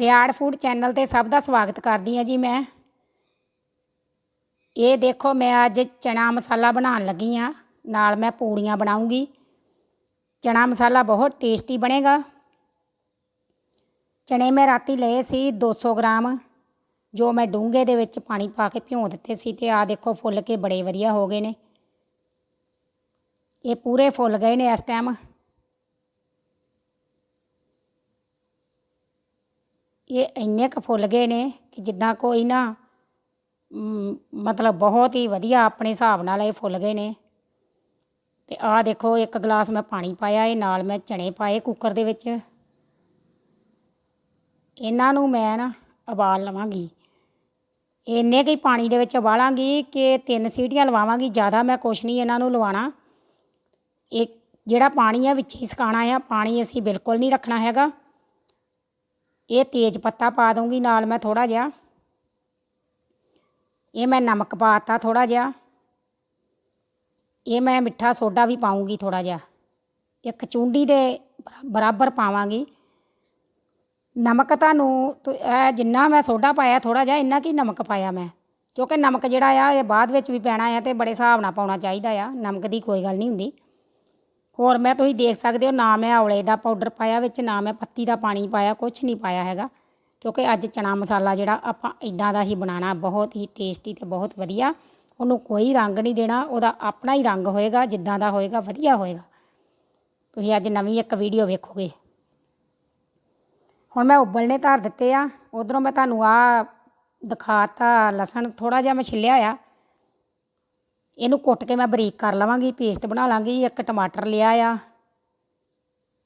Riar food channel ਤੇ ਸਭ ਦਾ ਸਵਾਗਤ ਕਰਦੀ ਹਾਂ ਜੀ ਮੈਂ। ਇਹ ਦੇਖੋ ਮੈਂ ਅੱਜ ਚਨਾ ਮਸਾਲਾ ਬਣਾਉਣ ਲੱਗੀ ਹਾਂ। ਨਾਲ ਮੈਂ ਪੂੜੀਆਂ ਬਣਾਉਂਗੀ। ਚਨਾ ਮਸਾਲਾ ਬਹੁਤ ਟੇਸਟੀ ਬਣੇਗਾ। ਚਨੇ ਮੈਂ ਰਾਤੀ ਲਏ ਸੀ 200 ਗ੍ਰਾਮ, ਜੋ ਮੈਂ ਡੂੰਘੇ ਦੇ ਵਿੱਚ ਪਾਣੀ ਪਾ ਕੇ ਭਿਉਂ ਦਿੱਤੇ ਸੀ ਤੇ ਆ ਦੇਖੋ ਫੁੱਲ ਕੇ ਬੜੇ ਵਧੀਆ ਹੋ ਗਏ ਨੇ। ਇਹ ਪੂਰੇ ਫੁੱਲ ਗਏ ਨੇ ਇਸ ਟਾਈਮ ਇਹ ਇੰਨੇ ਕੁ ਫੁੱਲ ਗਏ ਨੇ ਕਿ ਜਿੱਦਾਂ ਕੋਈ ਨਾ ਮਤਲਬ ਬਹੁਤ ਹੀ ਵਧੀਆ ਆਪਣੇ ਹਿਸਾਬ ਨਾਲ ਇਹ ਫੁੱਲ ਗਏ ਨੇ। ਤੇ ਆਹ ਦੇਖੋ, ਇੱਕ ਗਲਾਸ ਮੈਂ ਪਾਣੀ ਪਾਇਆ, ਇਹ ਨਾਲ ਮੈਂ ਚਣੇ ਪਾਏ ਕੁੱਕਰ ਦੇ ਵਿੱਚ। ਇਹਨਾਂ ਨੂੰ ਮੈਂ ਨਾ ਉਬਾਲ ਲਵਾਂਗੀ। ਇੰਨੇ ਕੁ ਹੀ ਪਾਣੀ ਦੇ ਵਿੱਚ ਉਬਾਲਾਂਗੀ ਕਿ ਤਿੰਨ ਸੀਟੀਆਂ ਲਵਾਵਾਂਗੀ, ਜ਼ਿਆਦਾ ਮੈਂ ਕੁਛ ਨਹੀਂ ਇਹਨਾਂ ਨੂੰ ਲਵਾਉਣਾ। ਇਹ ਜਿਹੜਾ ਪਾਣੀ ਆ, ਵਿੱਚ ਹੀ ਸੁਕਾਉਣਾ ਆ, ਪਾਣੀ ਅਸੀਂ ਬਿਲਕੁਲ ਨਹੀਂ ਰੱਖਣਾ ਹੈਗਾ। ਇਹ ਤੇਜ ਪੱਤਾ ਪਾ ਦੂੰਗੀ ਨਾਲ ਮੈਂ ਥੋੜਾ ਜਿਹਾ। ਇਹ ਮੈਂ ਨਮਕ ਪਾਤਾ ਥੋੜਾ ਜਿਹਾ। ਇਹ ਮੈਂ ਮਿੱਠਾ ਸੋਡਾ ਵੀ ਪਾਉਂਗੀ ਥੋੜਾ ਜਿਹਾ। ਇੱਕ ਚੁੰਡੀ ਦੇ ਬਰਾਬਰ ਪਾਵਾਂਗੀ। ਨਮਕ ਤੁਹਾਨੂੰ ਜਿੰਨਾ ਮੈਂ ਸੋਡਾ ਪਾਇਆ ਥੋੜਾ ਜਿਹਾ, ਇੰਨਾ ਕੀ ਨਮਕ ਪਾਇਆ ਮੈਂ। ਕਿਉਂਕਿ ਨਮਕ ਜਿਹੜਾ ਆ, ਇਹ ਬਾਅਦ ਵਿੱਚ ਵੀ ਪੈਣਾ ਆ ਤੇ ਬੜੇ ਹਿਸਾਬ ਨਾਲ ਪਾਉਣਾ ਚਾਹੀਦਾ ਆ। ਨਮਕ ਦੀ ਕੋਈ ਗੱਲ ਨਹੀਂ ਹੁੰਦੀ। ਹੋਰ ਮੈਂ ਤੁਸੀਂ ਦੇਖ ਸਕਦੇ ਹੋ, ਨਾ ਮੈਂ ਔਲੇ ਦਾ ਪਾਊਡਰ ਪਾਇਆ ਵਿੱਚ, ਨਾ ਮੈਂ ਪੱਤੀ ਦਾ ਪਾਣੀ ਪਾਇਆ ਕੁਝ ਨਹੀਂ ਪਾਇਆ ਹੈਗਾ। ਕਿਉਂਕਿ ਅੱਜ ਚਨਾ ਮਸਾਲਾ ਜਿਹੜਾ ਆਪਾਂ ਇਦਾਂ ਦਾ ਹੀ ਬਣਾਉਣਾ, ਬਹੁਤ ਹੀ ਟੇਸਟੀ ਤੇ ਬਹੁਤ ਵਧੀਆ। ਉਹਨੂੰ ਕੋਈ ਰੰਗ ਨਹੀਂ ਦੇਣਾ, ਉਹਦਾ ਆਪਣਾ ਹੀ ਰੰਗ ਹੋਏਗਾ, ਜਿੱਦਾਂ ਦਾ ਹੋਏਗਾ, ਵਧੀਆ ਹੋਏਗਾ। ਤੁਸੀਂ ਅੱਜ ਨਵੀਂ ਇੱਕ ਵੀਡੀਓ ਵੇਖੋਗੇ। ਹੁਣ ਮੈਂ ਉਬਲਣੇ ਧਰ ਦਿੱਤੇ ਆ, ਉਧਰੋਂ ਮੈਂ ਤੁਹਾਨੂੰ ਆ ਦਿਖਾਤਾ ਲਸਣ ਥੋੜਾ ਜਿਹਾ ਮੈਂ ਛਿੱਲਿਆ ਆ। ਇਹਨੂੰ ਕੁੱਟ ਕੇ ਮੈਂ ਬਰੀਕ ਕਰ ਲਵਾਂਗੀ, ਪੇਸਟ ਬਣਾ ਲਾਂਗੀ, ਇੱਕ ਟਮਾਟਰ ਲਿਆ ਆ,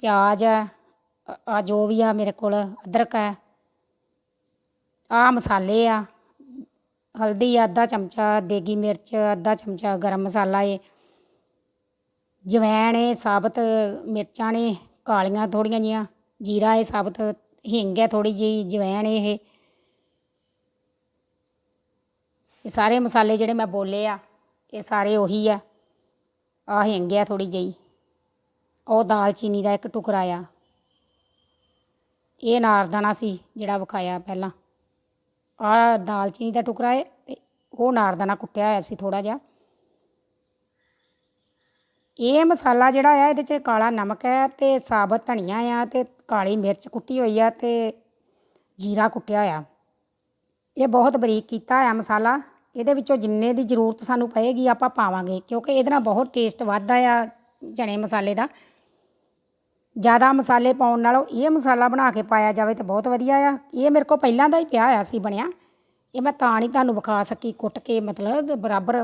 ਪਿਆਜ਼ ਆ ਜੋ ਵੀ ਆ ਮੇਰੇ ਕੋਲ, ਅਦਰਕ ਹੈ ਆ ਮਸਾਲੇ ਆ, ਹਲਦੀ ਆ, ਅੱਧਾ ਚਮਚਾ ਦੇਗੀ ਮਿਰਚ, ਅੱਧਾ ਚਮਚਾ ਗਰਮ ਮਸਾਲਾ ਏ, ਜਵੈਣ ਏ, ਸਾਬਤ ਮਿਰਚਾਂ ਨੇ, ਕਾਲੀਆਂ ਥੋੜੀਆਂ ਜੀਆਂ, ਜੀਰਾ ਏ, ਸਾਬਤ ਹਿੰਗ ਹੈ ਥੋੜੀ ਜਿਹੀ, ਜਵੈਣ ਇਹ ਇਹ ਸਾਰੇ ਮਸਾਲੇ ਜਿਹੜੇ ਮੈਂ ਬੋਲੇ ਆ। ਇਹ ਸਾਰੇ ਉਹੀ ਆ। ਆ ਹਿੰਗ ਆ ਥੋੜੀ ਜਿਹੀ। ਉਹ ਦਾਲਚੀਨੀ ਦਾ ਇੱਕ ਟੁਕੜਾ ਆ। ਇਹ ਨਾਰਦਾਨਾ ਸੀ ਜਿਹੜਾ ਵਿਖਾਇਆ ਪਹਿਲਾਂ। ਆ ਦਾਲਚੀਨੀ ਦਾ ਟੁਕੜਾ ਹੈ ਤੇ ਉਹ ਨਾਰਦਾਨਾ ਕੁੱਟਿਆ ਹੋਇਆ ਸੀ ਥੋੜਾ ਜਿਹਾ। ਇਹ ਮਸਾਲਾ ਜਿਹੜਾ ਆ, ਇਹਦੇ 'ਚ ਕਾਲਾ ਨਮਕ ਹੈ ਤੇ ਸਾਬਤ ਧਨੀਆ ਆ ਤੇ ਕਾਲੀ ਮਿਰਚ ਕੁੱਟੀ ਹੋਈ ਆ ਤੇ ਜੀਰਾ ਕੁੱਟਿਆ ਹੋਇਆ। ਇਹ ਬਹੁਤ ਬਰੀਕ ਕੀਤਾ ਹੋਇਆ ਮਸਾਲਾ। ਇਹਦੇ ਵਿੱਚੋਂ ਜਿੰਨੇ ਦੀ ਜ਼ਰੂਰਤ ਸਾਨੂੰ ਪਏਗੀ, ਆਪਾਂ ਪਾਵਾਂਗੇ, ਕਿਉਂਕਿ ਇਹਦੇ ਨਾਲ ਬਹੁਤ ਟੇਸਟ ਵੱਧਦਾ ਆ ਚਣੇ ਮਸਾਲੇ ਦਾ। ਜ਼ਿਆਦਾ ਮਸਾਲੇ ਪਾਉਣ ਨਾਲੋਂ ਇਹ ਮਸਾਲਾ ਬਣਾ ਕੇ ਪਾਇਆ ਜਾਵੇ ਤਾਂ ਬਹੁਤ ਵਧੀਆ ਆ। ਇਹ ਮੇਰੇ ਕੋਲ ਪਹਿਲਾਂ ਦਾ ਹੀ ਪਿਆ ਹੋਇਆ ਸੀ ਬਣਿਆ। ਇਹ ਮੈਂ ਤਾਂ ਨਹੀਂ ਤੁਹਾਨੂੰ ਵਿਖਾ ਸਕੀ, ਕੁੱਟ ਕੇ ਮਤਲਬ ਬਰਾਬਰ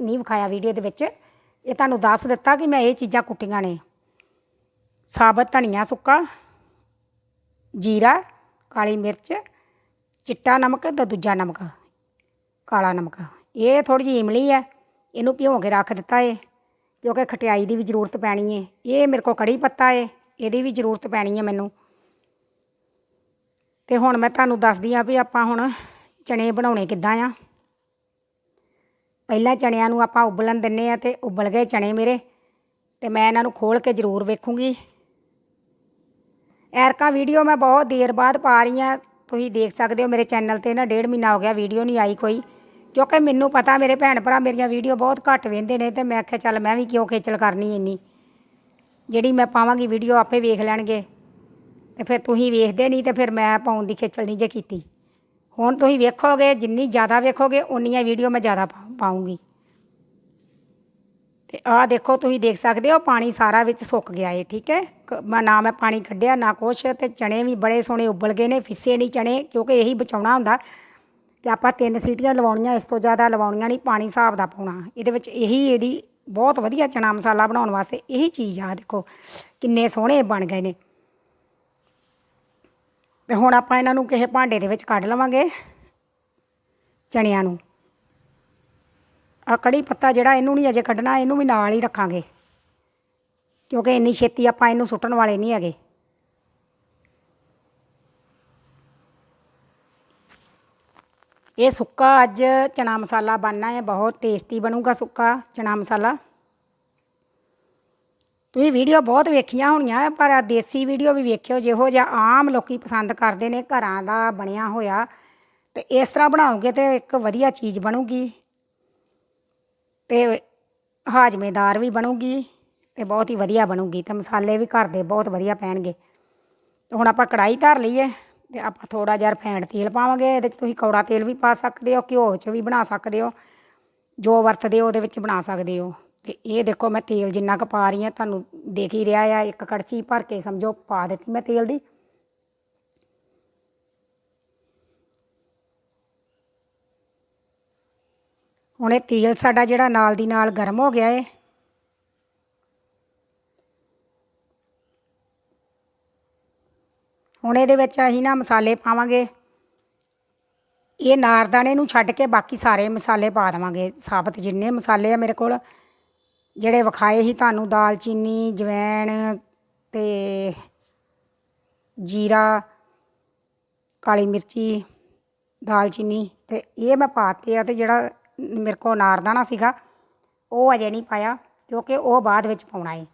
ਨਹੀਂ ਵਿਖਾਇਆ ਵੀਡੀਓ ਦੇ ਵਿੱਚ। ਇਹ ਤੁਹਾਨੂੰ ਦੱਸ ਦਿੱਤਾ ਕਿ ਮੈਂ ਇਹ ਚੀਜ਼ਾਂ ਕੁੱਟੀਆਂ ਨੇ। ਸਾਬਤ, ਧਨੀਆ ਸੁੱਕਾ, ਜੀਰਾ, ਕਾਲੀ ਮਿਰਚ, ਚਿੱਟਾ ਨਮਕ ਤੇ ਦੂਜਾ ਨਮਕ। ਕਾਲਾ ਨਮਕ। ਇਹ ਥੋੜੀ ਜਿਹੀ ਇਮਲੀ ਹੈ। ਇਹਨੂੰ ਭਿਉਂ ਕੇ ਰੱਖ ਦਿੱਤਾ ਏ ਕਿਉਂਕਿ ਖਟਿਆਈ ਦੀ ਵੀ ਜ਼ਰੂਰਤ ਪੈਣੀ ਏ। ਇਹ ਮੇਰੇ ਕੋਲ ਕੜੀ ਪੱਤਾ ਏ, ਇਹਦੀ ਵੀ ਜ਼ਰੂਰਤ ਪੈਣੀ ਹੈ ਮੈਨੂੰ। ਤੇ ਹੁਣ ਮੈਂ ਤੁਹਾਨੂੰ ਦੱਸਦੀ ਆ ਵੀ ਆਪਾਂ ਹੁਣ ਚਣੇ ਬਣਾਉਣੇ ਕਿੱਦਾਂ ਆ। ਪਹਿਲਾਂ ਚਣਿਆਂ ਨੂੰ ਆਪਾਂ ਉਬਲਣ ਦਿੰਨੇ ਆ ਤੇ ਉਬਲ ਗਏ ਚਣੇ ਮੇਰੇ, ਤੇ ਮੈਂ ਇਹਨਾਂ ਨੂੰ ਖੋਲ ਕੇ ਜ਼ਰੂਰ ਵੇਖੂੰਗੀ। ਐਰਕਾ ਵੀਡੀਓ ਮੈਂ ਬਹੁਤ ਦੇਰ ਬਾਅਦ ਪਾ ਰਹੀ ਆ ਤੁਸੀਂ ਦੇਖ ਸਕਦੇ ਹੋ ਮੇਰੇ ਚੈਨਲ ਤੇ ਨਾ ਡੇਢ ਮਹੀਨਾ ਹੋ ਗਿਆ, ਵੀਡੀਓ ਨਹੀਂ ਆਈ ਕੋਈ। ਕਿਉਂਕਿ ਮੈਨੂੰ ਪਤਾ ਮੇਰੇ ਭੈਣ ਭਰਾ ਮੇਰੀਆਂ ਵੀਡੀਓ ਬਹੁਤ ਘੱਟ ਵੇਖਦੇ ਨੇ ਤੇ ਮੈਂ ਆਖਿਆ, ਚੱਲ ਮੈਂ ਵੀ ਕਿਉਂ ਖੇਚਲ ਕਰਨੀ ਇੰਨੀ? ਜਿਹੜੀ ਮੈਂ ਪਾਵਾਂਗੀ ਵੀਡੀਓ ਆਪੇ ਵੇਖ ਲੈਣਗੇ। ਤੇ ਫਿਰ ਤੁਸੀਂ ਵੇਖਦੇ ਨਹੀਂ ਤੇ ਫਿਰ ਮੈਂ ਪਾਉਣ ਦੀ ਖੇਚਲ ਨਹੀਂ ਜੇ ਕੀਤੀ। ਹੁਣ ਤੁਸੀਂ ਵੇਖੋਗੇ, ਜਿੰਨੀ ਜ਼ਿਆਦਾ ਵੇਖੋਗੇ, ਉਨੀਆਂ ਵੀਡੀਓ ਮੈਂ ਜ਼ਿਆਦਾ ਪਾ- ਪਾਊਂਗੀ ਤੇ ਆਹ ਦੇਖੋ, ਤੁਸੀਂ ਦੇਖ ਸਕਦੇ ਹੋ, ਪਾਣੀ ਸਾਰਾ ਵਿੱਚ ਸੁੱਕ ਗਿਆ ਏ, ਠੀਕ ਹੈ? ਮੈਂ ਨਾ ਮੈਂ ਪਾਣੀ ਕੱਢਿਆ, ਨਾ ਕੁਛ, ਤੇ ਚਣੇ ਵੀ ਬੜੇ ਸੋਹਣੇ ਉਬਲ ਗਏ ਨੇ, ਫਿੱਸੇ ਨਹੀਂ ਚਣੇ, ਕਿਉਂਕਿ ਇਹੀ ਬਚਾਉਣਾ ਹੁੰਦਾ। ਤੇ ਆਪਾਂ ਤਿੰਨ ਸੀਟੀਆਂ ਲਵਾਉਣੀਆਂ, ਇਸ ਤੋਂ ਜ਼ਿਆਦਾ ਲਵਾਉਣੀਆਂ ਨਹੀਂ, ਪਾਣੀ ਹਿਸਾਬ ਦਾ ਪਾਉਣਾ। ਇਹਦੇ ਵਿੱਚ ਇਹੀ ਇਹਦੀ ਬਹੁਤ ਵਧੀਆ ਚਨਾ ਮਸਾਲਾ ਬਣਾਉਣ ਵਾਸਤੇ ਇਹੀ ਚੀਜ਼ ਆ, ਦੇਖੋ, ਕਿੰਨੇ ਸੋਹਣੇ ਬਣ ਗਏ ਨੇ। ਤੇ ਹੁਣ ਆਪਾਂ ਇਹਨਾਂ ਨੂੰ ਕਿਸੇ ਭਾਂਡੇ ਦੇ ਵਿੱਚ ਕੱਢ ਲਵਾਂਗੇ, ਚਣਿਆਂ ਨੂੰ। ਆ ਕੜੀ ਪੱਤਾ ਜਿਹੜਾ ਇਹਨੂੰ ਨਹੀਂ ਅਜੇ ਕੱਢਣਾ, ਇਹਨੂੰ ਵੀ ਨਾਲ ਹੀ ਰੱਖਾਂਗੇ। ਕਿਉਂਕਿ ਇੰਨੀ ਛੇਤੀ ਆਪਾਂ ਇਹਨੂੰ ਸੁੱਟਣ ਵਾਲੇ ਨਹੀਂ ਹੈਗੇ। ਇਹ ਸੁੱਕਾ ਅੱਜ ਚਨਾ ਮਸਾਲਾ ਬਣਨਾ ਹੈ, ਬਹੁਤ ਟੇਸਟੀ ਬਣੂਗਾ ਸੁੱਕਾ ਚਨਾ ਮਸਾਲਾ। ਤੁਸੀਂ ਵੀਡੀਓ ਬਹੁਤ ਵੇਖੀਆਂ ਹੋਣੀਆਂ ਪਰ ਦੇਸੀ ਵੀਡੀਓ ਵੀ ਵੇਖਿਓ, ਜਿਹੋ ਜਿਹਾ ਆਮ ਲੋਕੀ ਪਸੰਦ ਕਰਦੇ ਨੇ, ਘਰਾਂ ਦਾ ਬਣਿਆ ਹੋਇਆ। ਤੇ ਇਸ ਤਰ੍ਹਾਂ ਬਣਾਓਗੇ ਤੇ ਇੱਕ ਵਧੀਆ ਚੀਜ਼ ਬਣੂਗੀ। ਤੇ ਹਾਜ਼ਮੇਦਾਰ ਵੀ ਬਣੂਗੀ ਤੇ ਬਹੁਤ ਹੀ ਵਧੀਆ ਬਣੂਗੀ ਤੇ ਮਸਾਲੇ ਵੀ ਘਰ ਦੇ ਬਹੁਤ ਵਧੀਆ ਪੈਣਗੇ। ਤੇ ਹੁਣ ਆਪਾਂ ਕੜਾਈ ਧਰ ਲਈਏ। ਤੇ ਆਪਾਂ ਥੋੜਾ ਜਿਹਾ ਰਿਫਾਈਂਡ ਤੇਲ ਪਾਵਾਂਗੇ, ਇਹਦੇ 'ਚ ਤੁਸੀਂ ਕੌੜਾ ਤੇਲ ਵੀ ਪਾ ਸਕਦੇ ਹੋ, ਘਿਓ 'ਚ ਵੀ ਬਣਾ ਸਕਦੇ ਹੋ, ਜੋ ਵਰਤਦੇ ਹੋ ਉਹਦੇ ਵਿੱਚ ਬਣਾ ਸਕਦੇ ਹੋ। ਤੇ ਇਹ ਦੇਖੋ ਮੈਂ ਤੇਲ ਜਿੰਨਾ ਕੁ ਪਾ ਰਹੀ ਹਾਂ, ਤੁਹਾਨੂੰ ਦੇਖ ਹੀ ਰਿਹਾ ਆ, ਇੱਕ ਕੜਛੀ ਭਰ ਕੇ ਸਮਝੋ ਪਾ ਦਿੱਤੀ ਮੈਂ ਤੇਲ ਦੀ। ਹੁਣ ਇਹ ਤੇਲ ਸਾਡਾ ਜਿਹੜਾ ਨਾਲ ਦੀ ਨਾਲ ਗਰਮ ਹੋ ਗਿਆ ਏ। ਹੁਣ ਇਹਦੇ ਵਿੱਚ ਅਸੀਂ ਨਾ ਮਸਾਲੇ ਪਾਵਾਂਗੇ। ਇਹ ਨਾਰਦਾਣੇ ਨੂੰ ਛੱਡ ਕੇ ਬਾਕੀ ਸਾਰੇ ਮਸਾਲੇ ਪਾ ਦੇਵਾਂਗੇ। ਸਾਬਤ ਜਿੰਨੇ ਮਸਾਲੇ ਆ ਮੇਰੇ ਕੋਲ, ਜਿਹੜੇ ਵਿਖਾਏ ਸੀ ਤੁਹਾਨੂੰ ਦਾਲਚੀਨੀ ਜਵੈਣ ਤੇ ਜੀਰਾ, ਕਾਲੀ ਮਿਰਚੀ ਦਾਲਚੀਨੀ ਤੇ ਇਹ ਮੈਂ ਪਾਤੇ ਆ ਤੇ ਜਿਹੜਾ ਮੇਰੇ ਕੋਲ ਨਾਰਦਾਣਾ ਸੀਗਾ, ਉਹ ਅਜੇ ਨਹੀਂ ਪਾਇਆ ਕਿਉਂਕਿ ਉਹ ਬਾਅਦ ਵਿੱਚ ਪਾਉਣਾ ਹੈ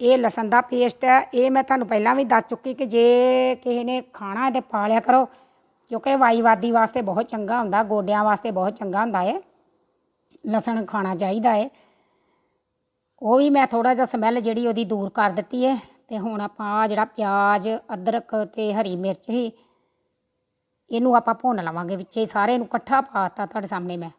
ਇਹ ਲਸਣ ਦਾ ਪੇਸਟ ਹੈ। ਇਹ ਮੈਂ ਤੁਹਾਨੂੰ ਪਹਿਲਾਂ ਵੀ ਦੱਸ ਚੁੱਕੀ ਕਿ ਜੇ ਕਿਸੇ ਨੇ ਖਾਣਾ ਹੈ ਤੇ ਪਾ ਲਿਆ ਕਰੋ, ਕਿਉਂਕਿ ਵਾਈਵਾਦੀ ਵਾਸਤੇ ਬਹੁਤ ਚੰਗਾ ਹੁੰਦਾ, ਗੋਡਿਆਂ ਵਾਸਤੇ ਬਹੁਤ ਚੰਗਾ ਹੁੰਦਾ ਹੈ ਲਸਣ ਖਾਣਾ ਚਾਹੀਦਾ ਹੈ ਉਹ ਵੀ ਮੈਂ ਥੋੜਾ ਜਿਹਾ ਸਮੈਲ ਜਿਹੜੀ ਉਹਦੀ ਦੂਰ ਕਰ ਦਿੱਤੀ ਹੈ। ਤੇ ਹੁਣ ਆਪਾਂ ਜਿਹੜਾ ਪਿਆਜ਼, ਅਦਰਕ ਤੇ ਹਰੀ ਮਿਰਚ ਹੀ, ਇਹਨੂੰ ਆਪਾਂ ਭੁੰਨ ਲਵਾਂਗੇ ਵਿੱਚੇ। ਹੀ ਸਾਰੇ ਨੂੰ ਇਕੱਠਾ ਪਾਤਾ ਤੁਹਾਡੇ ਸਾਹਮਣੇ ਮੈਂ।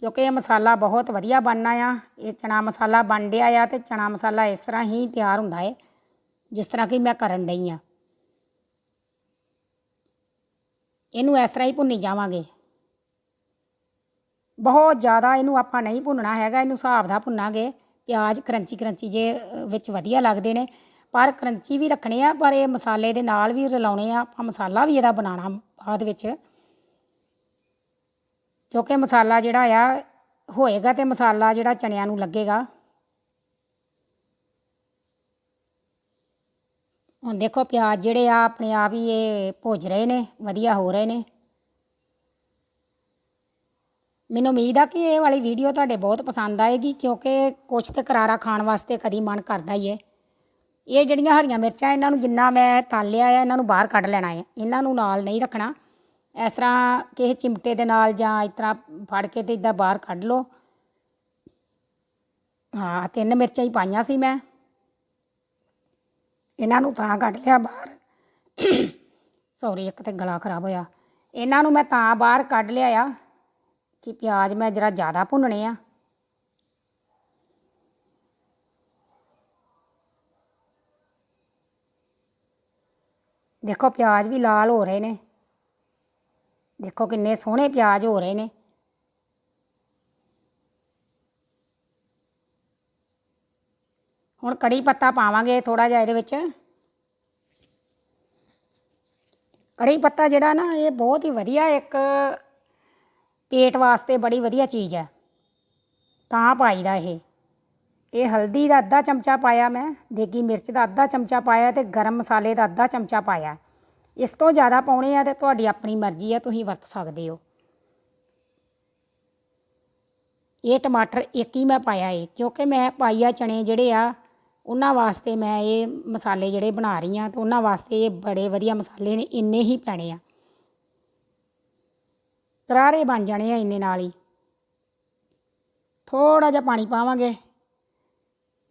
ਕਿਉਂਕਿ ਇਹ ਮਸਾਲਾ ਬਹੁਤ ਵਧੀਆ ਬਣਨਾ ਆ। ਇਹ ਚਣਾ ਮਸਾਲਾ ਬਣ ਡਿਆ ਆ ਤੇ ਚਣਾ ਮਸਾਲਾ ਇਸ ਤਰ੍ਹਾਂ ਹੀ ਤਿਆਰ ਹੁੰਦਾ ਹੈ ਜਿਸ ਤਰ੍ਹਾਂ ਕਿ ਮੈਂ ਕਰਨ ਡਈ ਆ। ਇਹਨੂੰ ਇਸ ਤਰ੍ਹਾਂ ਹੀ ਭੁੰਨੀ ਜਾਵਾਂਗੇ। ਬਹੁਤ ਜ਼ਿਆਦਾ ਇਹਨੂੰ ਆਪਾਂ ਨਹੀਂ ਭੁੰਨਣਾ ਹੈਗਾ, ਇਹਨੂੰ ਹਿਸਾਬ ਦਾ ਭੁੰਨਾਂਗੇ। ਪਿਆਜ਼ ਕਰੰਚੀ ਕਰੰਚੀ ਜੇ ਵਿੱਚ ਵਧੀਆ ਲੱਗਦੇ ਨੇ। ਪਰ ਕਰੰਚੀ ਵੀ ਰੱਖਣੇ ਆ, ਪਰ ਇਹ ਮਸਾਲੇ ਦੇ ਨਾਲ ਵੀ ਰਲਾਉਣੇ ਆ। ਆਪਾਂ ਮਸਾਲਾ ਵੀ ਇਹਦਾ ਬਣਾਉਣਾ ਬਾਅਦ ਵਿੱਚ। ਕਿਉਂਕਿ ਮਸਾਲਾ ਜਿਹੜਾ ਆ, ਹੋਏਗਾ ਤੇ ਮਸਾਲਾ ਜਿਹੜਾ ਚਣਿਆਂ ਨੂੰ ਲੱਗੇਗਾ। ਹੁਣ ਦੇਖੋ ਪਿਆਜ਼ ਜਿਹੜੇ ਆ, ਆਪਣੇ ਆਪ ਹੀ ਇਹ ਭੁੱਜ ਰਹੇ ਨੇ, ਵਧੀਆ ਹੋ ਰਹੇ ਨੇ। ਮੈਨੂੰ ਉਮੀਦ ਆ ਕਿ ਇਹ ਵਾਲੀ ਵੀਡੀਓ ਤੁਹਾਡੇ ਬਹੁਤ ਪਸੰਦ ਆਏਗੀ, ਕਿਉਂਕਿ ਕੁਛ ਤੇ ਕਰਾਰਾ ਖਾਣ ਵਾਸਤੇ ਕਦੀ ਮਨ ਕਰਦਾ ਹੀ ਹੈ ਇਹ ਜਿਹੜੀਆਂ ਹਰੀਆਂ ਮਿਰਚਾਂ, ਇਹਨਾਂ ਨੂੰ ਜਿੰਨਾ ਮੈਂ ਤਾਲਿਆ ਆ, ਇਹਨਾਂ ਨੂੰ ਬਾਹਰ ਕੱਢ ਲੈਣਾ ਹੈ ਇਹਨਾਂ ਨੂੰ ਨਾਲ ਨਹੀਂ ਰੱਖਣਾ। ਇਸ ਤਰ੍ਹਾਂ ਕਿਸੇ ਚਿਮਟੇ ਦੇ ਨਾਲ ਜਾਂ ਇਸ ਤਰ੍ਹਾਂ ਫੜ ਕੇ ਤੇ ਇਦਾਂ ਬਾਹਰ ਕੱਢ ਲਓ। ਹਾਂ, ਤਿੰਨ ਮਿਰਚਾਂ ਹੀ ਪਾਈਆਂ ਸੀ ਮੈਂ। ਇਹਨਾਂ ਨੂੰ ਤਾਂ ਕੱਢ ਲਿਆ ਬਾਹਰ। ਸੌਰੀ ਇੱਕ ਤੇ ਗਲਾ ਖਰਾਬ ਹੋਇਆ। ਇਹਨਾਂ ਨੂੰ ਮੈਂ ਤਾਂ ਬਾਹਰ ਕੱਢ ਲਿਆ ਆ ਕਿ ਪਿਆਜ਼ ਮੈਂ ਜਰਾ ਜ਼ਿਆਦਾ ਭੁੰਨਣੇ ਆ। ਦੇਖੋ, ਪਿਆਜ਼ ਵੀ ਲਾਲ ਹੋ ਰਹੇ ਨੇ। ਦੇਖੋ ਕਿੰਨੇ ਸੋਹਣੇ ਪਿਆਜ਼ ਹੋ ਰਹੇ ਨੇ। ਹੁਣ ਕੜੀ ਪੱਤਾ ਪਾਵਾਂਗੇ ਥੋੜਾ ਜਿਹਾ ਇਹਦੇ ਵਿੱਚ। ਕੜੀ ਪੱਤਾ ਜਿਹੜਾ ਨਾ, ਇਹ ਬਹੁਤ ਹੀ ਵਧੀਆ ਇੱਕ ਪੇਟ ਵਾਸਤੇ ਬੜੀ ਵਧੀਆ ਚੀਜ਼ ਹੈ। ਤਾਂ ਪਾਈਦਾ ਇਹ। ਇਹ ਹਲਦੀ ਦਾ ਅੱਧਾ ਚਮਚਾ ਪਾਇਆ ਮੈਂ, ਦੇਗੀ ਮਿਰਚ ਦਾ ਅੱਧਾ ਚਮਚਾ ਪਾਇਆ ਤੇ ਗਰਮ ਮਸਾਲੇ ਦਾ ਅੱਧਾ ਚਮਚਾ ਪਾਇਆ। ਇਸ ਤੋਂ ਜ਼ਿਆਦਾ ਪਾਉਣੇ ਆ ਤੇ ਤੁਹਾਡੀ ਆਪਣੀ ਮਰਜ਼ੀ ਆ, ਤੁਸੀਂ ਵਰਤ ਸਕਦੇ ਹੋ। ਇਹ ਟਮਾਟਰ ਇੱਕ ਹੀ ਮੈਂ ਪਾਇਆ ਏ, ਕਿਉਂਕਿ ਮੈਂ ਪਾਈਆ ਚਣੇ ਜਿਹੜੇ ਆ, ਉਹਨਾਂ ਵਾਸਤੇ ਮੈਂ ਇਹ ਮਸਾਲੇ ਜਿਹੜੇ ਬਣਾ ਰਹੀ ਆ ਤੇ ਉਹਨਾਂ ਵਾਸਤੇ ਇਹ ਬੜੇ ਵਧੀਆ ਮਸਾਲੇ ਨੇ, ਇੰਨੇ ਹੀ ਪੈਣੇ ਆ। ਕਰਾਰੇ ਬਣ ਜਾਣੇ ਆ ਇੰਨੇ ਨਾਲ ਹੀ। ਥੋੜਾ ਜਿਹਾ ਪਾਣੀ ਪਾਵਾਂਗੇ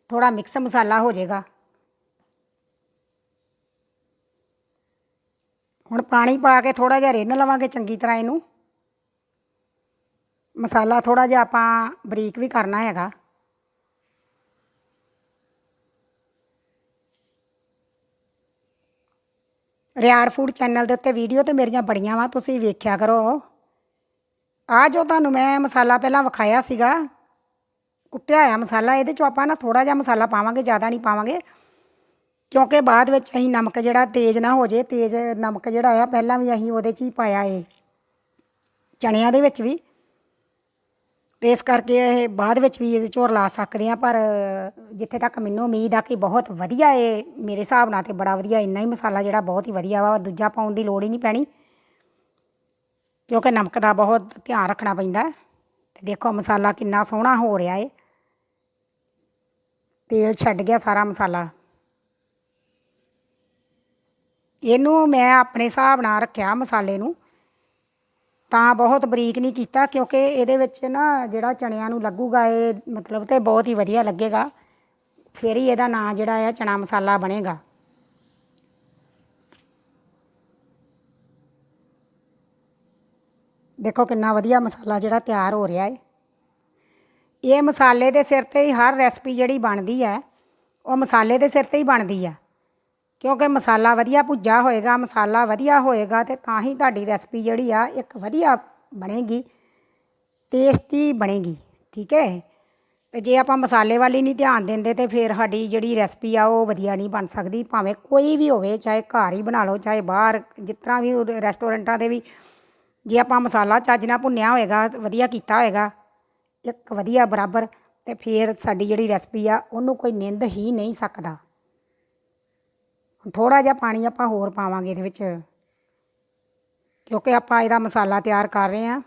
ਥੋੜਾ ਮਿਕਸ ਮਸਾਲਾ ਹੋ ਜਾਏਗਾ। ਪਾਣੀ ਪਾ ਕੇ ਥੋੜਾ ਜਿਹਾ ਰਿੰਨ ਲਵਾਂਗੇ ਚੰਗੀ ਤਰ੍ਹਾਂ ਇਹਨੂੰ। ਮਸਾਲਾ ਥੋੜਾ ਜਿਹਾ ਆਪਾਂ ਬਰੀਕ ਵੀ ਕਰਨਾ ਹੈਗਾ। ਰਿਆੜ ਫੂਡ ਚੈਨਲ ਦੇ ਉੱਤੇ ਵੀਡੀਓ ਤੇ ਮੇਰੀਆਂ ਬੜੀਆਂ ਵਾ, ਤੁਸੀਂ ਵੇਖਿਆ ਕਰੋ। ਆ ਜੋ ਤੁਹਾਨੂੰ ਮੈਂ ਮਸਾਲਾ ਪਹਿਲਾਂ ਵਿਖਾਇਆ ਸੀਗਾ। ਕੁੱਟਿਆ ਹੋਇਆ ਮਸਾਲਾ, ਇਹਦੇ ਚੋਂ ਆਪਾਂ ਨਾ ਥੋੜਾ ਜਿਹਾ ਮਸਾਲਾ ਪਾਵਾਂਗੇ, ਜ਼ਿਆਦਾ ਨਹੀਂ ਪਾਵਾਂਗੇ। ਕਿਉਂਕਿ ਬਾਅਦ ਵਿੱਚ ਅਸੀਂ ਨਮਕ ਜਿਹੜਾ ਤੇਜ਼ ਨਾ ਹੋ ਜੇ, ਤੇਜ਼ ਨਮਕ ਜਿਹੜਾ ਆ, ਪਹਿਲਾਂ ਵੀ ਅਸੀਂ ਉਹਦੇ 'ਚ ਹੀ ਪਾਇਆ ਏ। ਚਣਿਆਂ ਦੇ ਵਿੱਚ ਵੀ। ਤੇ ਇਸ ਕਰਕੇ ਇਹ ਬਾਅਦ ਵਿੱਚ ਵੀ ਇਹਦੇ ਚੋਂ ਲਾ ਸਕਦੇ ਆ ਪਰ ਜਿੱਥੇ ਤੱਕ ਮੈਨੂੰ ਉਮੀਦ ਆ ਕਿ ਬਹੁਤ ਵਧੀਆ ਏ, ਮੇਰੇ ਹਿਸਾਬ ਨਾਲ ਤੇ ਬੜਾ ਵਧੀਆ, ਇੰਨਾ ਹੀ ਮਸਾਲਾ ਜਿਹੜਾ ਬਹੁਤ ਹੀ ਵਧੀਆ ਵਾ, ਦੂਜਾ ਪਾਉਣ ਦੀ ਲੋੜ ਹੀ ਨਹੀਂ ਪੈਣੀ। ਕਿਉਂਕਿ ਨਮਕ ਦਾ ਬਹੁਤ ਧਿਆਨ ਰੱਖਣਾ ਪੈਂਦਾ ਹੈ। ਤੇ ਦੇਖੋ ਮਸਾਲਾ ਕਿੰਨਾ ਸੋਹਣਾ ਹੋ ਰਿਹਾ ਏ। ਤੇਲ ਛੱਡ ਗਿਆ ਸਾਰਾ ਮਸਾਲਾ। ਇਹਨੂੰ ਮੈਂ ਆਪਣੇ ਹਿਸਾਬ ਨਾਲ ਰੱਖਿਆ ਮਸਾਲੇ ਨੂੰ। ਤਾਂ ਬਹੁਤ ਬਰੀਕ ਨਹੀਂ ਕੀਤਾ, ਕਿਉਂਕਿ ਇਹਦੇ ਵਿੱਚ ਨਾ ਜਿਹੜਾ ਚਣਿਆਂ ਨੂੰ ਲੱਗੂਗਾ, ਇਹ ਮਤਲਬ ਤੇ ਬਹੁਤ ਹੀ ਵਧੀਆ ਲੱਗੇਗਾ। ਫਿਰ ਹੀ ਇਹਦਾ ਨਾਂ ਜਿਹੜਾ ਆ, ਚਣਾ ਮਸਾਲਾ ਬਣੇਗਾ। ਦੇਖੋ ਕਿੰਨਾ ਵਧੀਆ ਮਸਾਲਾ ਜਿਹੜਾ ਤਿਆਰ ਹੋ ਰਿਹਾ ਹੈ ਇਹ ਮਸਾਲੇ ਦੇ ਸਿਰ ਤੇ ਹੀ ਹਰ ਰੈਸਪੀ ਜਿਹੜੀ ਬਣਦੀ ਹੈ, ਉਹ ਮਸਾਲੇ ਦੇ ਸਿਰ ਤੇ ਹੀ ਬਣਦੀ ਹੈ ਕਿਉਂਕਿ ਮਸਾਲਾ ਵਧੀਆ ਭੁੱਜਾ ਹੋਏਗਾ, ਮਸਾਲਾ ਵਧੀਆ ਹੋਏਗਾ ਤੇ ਤਾਂ ਹੀ ਤੁਹਾਡੀ ਰੈਸਪੀ ਜਿਹੜੀ ਆ ਇੱਕ ਵਧੀਆ ਬਣੇਗੀ ਟੇਸਟੀ ਬਣੇਗੀ, ਠੀਕ ਹੈ? ਤੇ ਜੇ ਆਪਾਂ ਮਸਾਲੇ ਵਾਲੀ ਨਹੀਂ ਧਿਆਨ ਦਿੰਦੇ ਤੇ ਫਿਰ ਸਾਡੀ ਜਿਹੜੀ ਰੈਸਪੀ ਆ ਉਹ ਵਧੀਆ ਨਹੀਂ ਬਣ ਸਕਦੀ, ਭਾਵੇਂ ਕੋਈ ਵੀ ਹੋਵੇ, ਚਾਹੇ ਘਰ ਹੀ ਬਣਾ ਲਓ, ਚਾਹੇ ਬਾਹਰ, ਜਿਸ ਤਰ੍ਹਾਂ ਵੀ ਰੈਸਟੋਰੈਂਟਾਂ ਦੇ ਵੀ ਜੇ ਆਪਾਂ ਮਸਾਲਾ ਚੱਜ ਨਾਲ ਭੁੰਨਿਆ ਹੋਏਗਾ, ਵਧੀਆ ਕੀਤਾ ਹੋਏਗਾ, ਇੱਕ ਵਧੀਆ ਬਰਾਬਰ ਤੇ ਫਿਰ ਸਾਡੀ ਜਿਹੜੀ ਰੈਸਪੀ ਆ ਉਹਨੂੰ ਕੋਈ ਨਿੰਦ ਹੀ ਨਹੀਂ ਸਕਦਾ। ਥੋੜਾ ਜਿਹਾ ਪਾਣੀ ਆਪਾਂ ਹੋਰ ਪਾਵਾਂਗੇ ਇਹਦੇ ਵਿੱਚ। ਕਿਉਂਕਿ ਆਪਾਂ ਇਹਦਾ ਮਸਾਲਾ ਤਿਆਰ ਕਰ ਰਹੇ ਹਾਂ।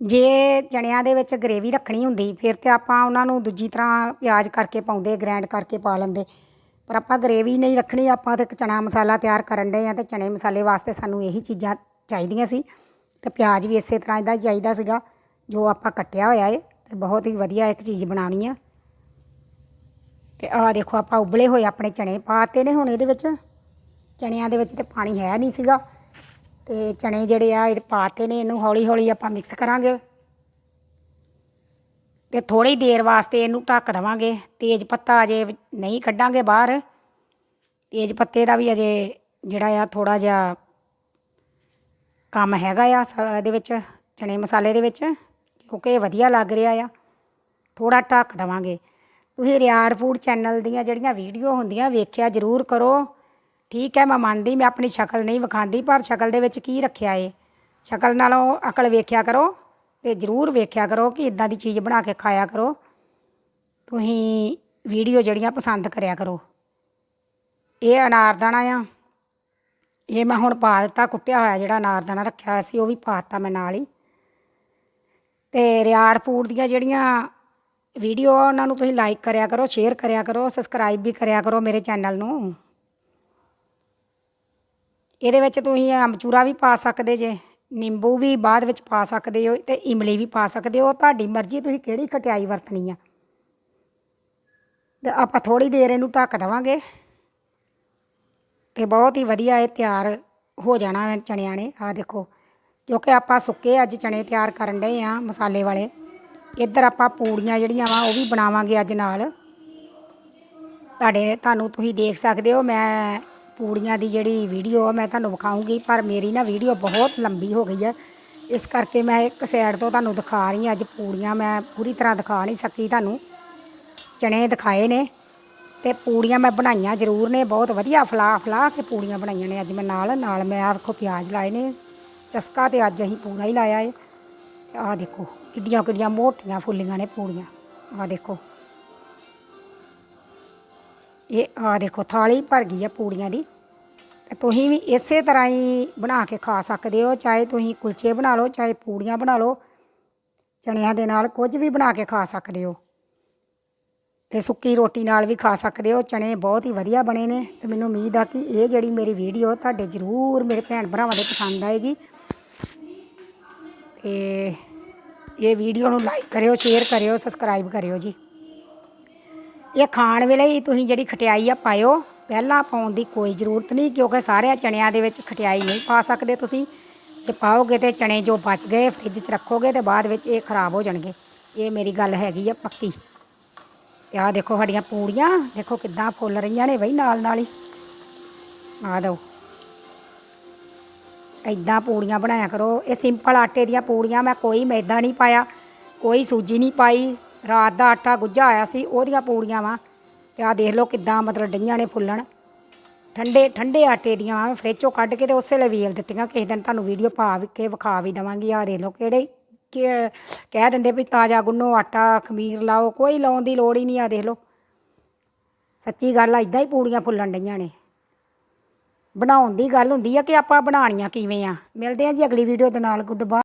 ਜੇ ਚਣਿਆਂ ਦੇ ਵਿੱਚ ਗਰੇਵੀ ਰੱਖਣੀ ਹੁੰਦੀ, ਫਿਰ ਤੇ ਆਪਾਂ ਉਹਨਾਂ ਨੂੰ ਦੂਜੀ ਤਰ੍ਹਾਂ ਪਿਆਜ਼ ਕਰਕੇ ਪਾਉਂਦੇ ਗ੍ਰਾਈਂਡ ਕਰਕੇ ਪਾ ਲੈਂਦੇ। ਪਰ ਆਪਾਂ ਗਰੇਵੀ ਨਹੀਂ ਰੱਖਣੀ, ਆਪਾਂ ਤੇ ਇੱਕ ਚਣਾ ਮਸਾਲਾ ਤਿਆਰ ਕਰਨ ਦੇ ਆ ਤੇ ਚਣੇ ਮਸਾਲੇ ਵਾਸਤੇ ਸਾਨੂੰ ਇਹੀ ਚੀਜ਼ਾਂ ਚਾਹੀਦੀਆਂ ਸੀ। ਤੇ ਪਿਆਜ਼ ਵੀ ਇਸੇ ਤਰ੍ਹਾਂ ਦਾ ਹੀ ਚਾਹੀਦਾ ਸੀਗਾ। ਜੋ ਆਪਾਂ ਕੱਟਿਆ ਹੋਇਆ ਏ, ਤੇ ਬਹੁਤ ਹੀ ਵਧੀਆ ਇੱਕ ਚੀਜ਼ ਬਣਾਉਣੀ ਆ। ਤੇ ਆਹ ਦੇਖੋ, ਆਪਾਂ ਉਬਲੇ ਹੋਏ ਆਪਣੇ ਚਣੇ ਪਾਤੇ ਨੇ ਹੁਣ ਇਹਦੇ ਵਿੱਚ। ਚਣਿਆਂ ਦੇ ਵਿੱਚ ਤੇ ਪਾਣੀ ਹੈ ਨਹੀਂ ਸੀਗਾ। ਤੇ ਚਣੇ ਜਿਹੜੇ ਆ, ਇਹ ਪਾਤੇ ਨੇ, ਇਹਨੂੰ ਹੌਲੀ ਹੌਲੀ ਆਪਾਂ ਮਿਕਸ ਕਰਾਂਗੇ। ਤੇ ਥੋੜੀ ਦੇਰ ਵਾਸਤੇ ਇਹਨੂੰ ਢੱਕ ਦੇਵਾਂਗੇ। ਤੇਜ ਪੱਤਾ ਅਜੇ ਨਹੀਂ ਕੱਢਾਂਗੇ ਬਾਹਰ। ਤੇਜ ਪੱਤੇ ਦਾ ਵੀ ਅਜੇ ਜਿਹੜਾ ਆ ਥੋੜਾ ਜਿਹਾ ਕੰਮ ਹੈਗਾ ਆ, ਸ- ਇਹਦੇ ਵਿੱਚ, ਚਣੇ ਮਸਾਲੇ ਦੇ ਵਿੱਚ। ਕਿਉਂਕਿ ਇਹ ਵਧੀਆ ਲੱਗ ਰਿਹਾ ਆ। ਥੋੜਾ ਢੱਕ ਦੇਵਾਂਗੇ। ਤੁਸੀਂ ਰਿਆੜ ਫੂਡ ਚੈਨਲ ਦੀਆਂ ਜਿਹੜੀਆਂ ਵੀਡੀਓ ਹੁੰਦੀਆਂ, ਵੇਖਿਆ ਜ਼ਰੂਰ ਕਰੋ। ਠੀਕ ਹੈ, ਮੈਂ ਮੰਨਦੀ, ਮੈਂ ਆਪਣੀ ਸ਼ਕਲ ਨਹੀਂ ਵਿਖਾਉਂਦੀ, ਪਰ ਸ਼ਕਲ ਦੇ ਵਿੱਚ ਕੀ ਰੱਖਿਆ ਏ? ਸ਼ਕਲ ਨਾਲੋਂ ਅਕਲ ਵੇਖਿਆ ਕਰੋ ਤੇ ਜ਼ਰੂਰ ਵੇਖਿਆ ਕਰੋ ਕਿ ਇਦਾਂ ਦੀ ਚੀਜ਼ ਬਣਾ ਕੇ ਖਾਇਆ ਕਰੋ। ਤੁਸੀਂ ਵੀਡੀਓ ਜਿਹੜੀਆਂ ਪਸੰਦ ਕਰਿਆ ਕਰੋ। ਇਹ ਅਨਾਰਦਾਣਾ ਆ। ਇਹ ਮੈਂ ਹੁਣ ਪਾ ਦਿੱਤਾ, ਕੁੱਟਿਆ ਹੋਇਆ ਜਿਹੜਾ ਅਨਾਰਦਾਣਾ ਰੱਖਿਆ ਹੋਇਆ ਸੀ, ਉਹ ਵੀ ਪਾ ਦਿੱਤਾ ਮੈਂ ਨਾਲ ਹੀ। ਤੇ ਰਿਆੜ ਫੂਡ ਦੀਆਂ ਜਿਹੜੀਆਂ ਵੀਡੀਓ ਆ, ਉਹਨਾਂ ਨੂੰ ਤੁਸੀਂ ਲਾਈਕ ਕਰਿਆ ਕਰੋ ਸ਼ੇਅਰ ਕਰਿਆ ਕਰੋ ਸਬਸਕ੍ਰਾਈਬ ਵੀ ਕਰਿਆ ਕਰੋ ਮੇਰੇ ਚੈਨਲ ਨੂੰ। ਇਹਦੇ ਵਿੱਚ ਤੁਸੀਂ ਅੰਬਚੂਰਾ ਵੀ ਪਾ ਸਕਦੇ ਜੇ ਨਿੰਬੂ ਵੀ ਬਾਅਦ ਵਿੱਚ ਪਾ ਸਕਦੇ ਹੋ ਤੇ ਇਮਲੀ ਵੀ ਪਾ ਸਕਦੇ ਹੋ। ਤੁਹਾਡੀ ਮਰਜ਼ੀ ਤੁਸੀਂ ਕਿਹੜੀ ਖਟਿਆਈ ਵਰਤਣੀ ਆ। ਤੇ ਆਪਾਂ ਥੋੜੀ ਦੇਰ ਇਹਨੂੰ ਢੱਕ ਦੇਵਾਂਗੇ। ਤੇ ਬਹੁਤ ਹੀ ਵਧੀਆ ਇਹ ਤਿਆਰ ਹੋ ਜਾਣਾ ਹੈ ਚਣਿਆਂ ਨੇ। ਆ ਦੇਖੋ ਕਿਉਂਕਿ ਆਪਾਂ ਸੁੱਕੇ ਅੱਜ ਚਣੇ ਤਿਆਰ ਕਰਨ ਡਏ ਆ ਮਸਾਲੇ ਵਾਲੇ। ਇੱਧਰ ਆਪਾਂ ਪੂੜੀਆਂ ਜਿਹੜੀਆਂ ਵਾ ਉਹ ਵੀ ਬਣਾਵਾਂਗੇ ਅੱਜ ਨਾਲ। ਤੁਹਾਡੇ, ਤੁਹਾਨੂੰ ਤੁਸੀਂ ਦੇਖ ਸਕਦੇ ਹੋ ਮੈਂ ਪੂੜੀਆਂ ਦੀ ਜਿਹੜੀ ਵੀਡੀਓ ਆ ਮੈਂ ਤੁਹਾਨੂੰ ਵਿਖਾਉਂਗੀ ਪਰ ਮੇਰੀ ਨਾ ਵੀਡੀਓ ਬਹੁਤ ਲੰਬੀ ਹੋ ਗਈ ਹੈ ਇਸ ਕਰਕੇ ਮੈਂ ਇੱਕ ਸਾਈਡ ਤੋਂ ਤੁਹਾਨੂੰ ਦਿਖਾ ਰਹੀ ਹਾਂ ਅੱਜ ਪੂੜੀਆਂ, ਮੈਂ ਪੂਰੀ ਤਰ੍ਹਾਂ ਦਿਖਾ ਨਹੀਂ ਸਕੀ ਤੁਹਾਨੂੰ। ਚਣੇ ਦਿਖਾਏ ਨੇ ਤੇ ਪੂੜੀਆਂ ਮੈਂ ਬਣਾਈਆਂ ਜ਼ਰੂਰ ਨੇ, ਬਹੁਤ ਵਧੀਆ ਫਲਾ ਫਲਾ ਕੇ ਪੂੜੀਆਂ ਬਣਾਈਆਂ ਨੇ ਅੱਜ ਮੈਂ ਨਾਲ ਨਾਲ ਮੈਂ ਆਹ ਪਿਆਜ਼ ਲਾਏ ਨੇ। ਚਸਕਾ ਤੇ ਅੱਜ ਅਸੀਂ ਪੂਰਾ ਹੀ ਲਾਇਆ ਏ। ਆਹ ਦੇਖੋ, ਕਿੱਡੀਆਂ ਕਿੱਡੀਆਂ ਮੋਟੀਆਂ ਫੁੱਲੀਆਂ ਨੇ ਪੂੜੀਆਂ। ਆਹ ਦੇਖੋ। ਇਹ ਆਹ ਦੇਖੋ, ਥਾਲੀ ਭਰ ਗਈ ਆ ਪੂੜੀਆਂ ਦੀ। ਤੇ ਤੁਸੀਂ ਵੀ ਇਸੇ ਤਰ੍ਹਾਂ ਹੀ ਬਣਾ ਕੇ ਖਾ ਸਕਦੇ ਹੋ, ਚਾਹੇ ਤੁਸੀਂ ਕੁਲਚੇ ਬਣਾ ਲਓ, ਚਾਹੇ ਪੂੜੀਆਂ ਬਣਾ ਲਓ। ਚਣਿਆਂ ਦੇ ਨਾਲ ਕੁਝ ਵੀ ਬਣਾ ਕੇ ਖਾ ਸਕਦੇ ਹੋ। ਤੇ ਸੁੱਕੀ ਰੋਟੀ ਨਾਲ ਵੀ ਖਾ ਸਕਦੇ ਹੋ। ਚਣੇ ਬਹੁਤ ਹੀ ਵਧੀਆ ਬਣੇ ਨੇ। ਤੇ ਮੈਨੂੰ ਉਮੀਦ ਆ ਕਿ ਇਹ ਜਿਹੜੀ ਮੇਰੀ ਵੀਡੀਓ ਤੁਹਾਡੇ ਜ਼ਰੂਰ ਮੇਰੇ ਭੈਣ ਭਰਾਵਾਂ ਦੇ ਪਸੰਦ ਆਏਗੀ। ਤੇ ਇਹ ਵੀਡੀਓ ਨੂੰ ਲਾਈਕ ਕਰਿਓ ਸ਼ੇਅਰ ਕਰਿਓ ਸਬਸਕ੍ਰਾਈਬ ਕਰਿਓ ਜੀ। ਇਹ ਖਾਣ ਵੇਲੇ ਹੀ ਤੁਸੀਂ ਜਿਹੜੀ ਖਟਿਆਈ ਆ ਪਾਇਓ। ਪਹਿਲਾਂ ਪਾਉਣ ਦੀ ਕੋਈ ਜ਼ਰੂਰਤ ਨਹੀਂ, ਕਿਉਂਕਿ ਸਾਰੇ ਚਣਿਆਂ ਦੇ ਵਿੱਚ ਖਟਿਆਈ ਨਹੀਂ ਪਾ ਸਕਦੇ ਤੁਸੀਂ। ਜੇ ਪਾਓਗੇ ਤੇ ਚਣੇ ਜੋ ਬਚ ਗਏ ਫ੍ਰਿਜ 'ਚ ਰੱਖੋਗੇ ਤੇ ਬਾਅਦ ਵਿੱਚ ਇਹ ਖਰਾਬ ਹੋ ਜਾਣਗੇ। ਇਹ ਮੇਰੀ ਗੱਲ ਹੈਗੀ ਆ ਪੱਕੀ। ਤੇ ਆਹ ਦੇਖੋ ਸਾਡੀਆਂ ਪੂੜੀਆਂ, ਦੇਖੋ ਕਿੱਦਾਂ ਫੁੱਲ ਰਹੀਆਂ ਨੇ ਬਈ ਨਾਲ ਨਾਲ ਹੀ। ਆ ਦੋ ਇਦਾਂ ਪੂੜੀਆਂ ਬਣਾਇਆ ਕਰੋ। ਇਹ ਸਿੰਪਲ ਆਟੇ ਦੀਆਂ ਪੂੜੀਆਂ ਮੈਂ ਕੋਈ ਮੈਦਾ ਨਹੀਂ ਪਾਇਆ ਕੋਈ ਸੂਜੀ ਨਹੀਂ ਪਾਈ। ਰਾਤ ਦਾ ਆਟਾ ਗੁੱਝਾ ਆਇਆ ਸੀ ਉਹਦੀਆਂ ਪੂੜੀਆਂ ਵਾ। ਤੇ ਆ ਦੇਖ ਲਓ ਕਿੱਦਾਂ ਮਤਲਬ ਡਈਆਂ ਨੇ ਫੁੱਲਣ। ਠੰਡੇ ਠੰਡੇ ਆਟੇ ਦੀਆਂ ਵਾਂ, ਫਰਿੱਜ ਚੋਂ ਕੱਢ ਕੇ ਤੇ ਉਸੇ ਲਈ ਵੇਲ ਦਿੱਤੀਆਂ। ਕਿਸੇ ਦਿਨ ਤੁਹਾਨੂੰ ਵੀਡੀਓ ਪਾ ਵੀ ਕੇ ਵਿਖਾ ਵੀ ਦਵਾਂਗੀ। ਆ ਦੇਖ ਲਓ ਕਿਹੜੇ ਕਿ ਕਹਿ ਦਿੰਦੇ ਵੀ ਤਾਜ਼ਾ ਗੁੰਨੋ ਆਟਾ ਖਮੀਰ ਲਾਓ ਕੋਈ ਲਾਉਣ ਦੀ ਲੋੜ ਹੀ ਨਹੀਂ ਆ ਦੇਖ ਲਓ। ਸੱਚੀ ਗੱਲ ਆ ਇਦਾਂ ਹੀ ਪੂੜੀਆਂ ਫੁੱਲਣ ਡਈਆਂ ਨੇ। ਬਣਾਉਣ ਦੀ ਗੱਲ ਹੁੰਦੀ ਆ ਕਿ ਆਪਾਂ ਬਣਾਉਣੀਆਂ ਕਿਵੇਂ ਆ। ਮਿਲਦੇ ਆ ਜੀ ਅਗਲੀ ਵੀਡੀਓ ਦੇ ਨਾਲ। Good bye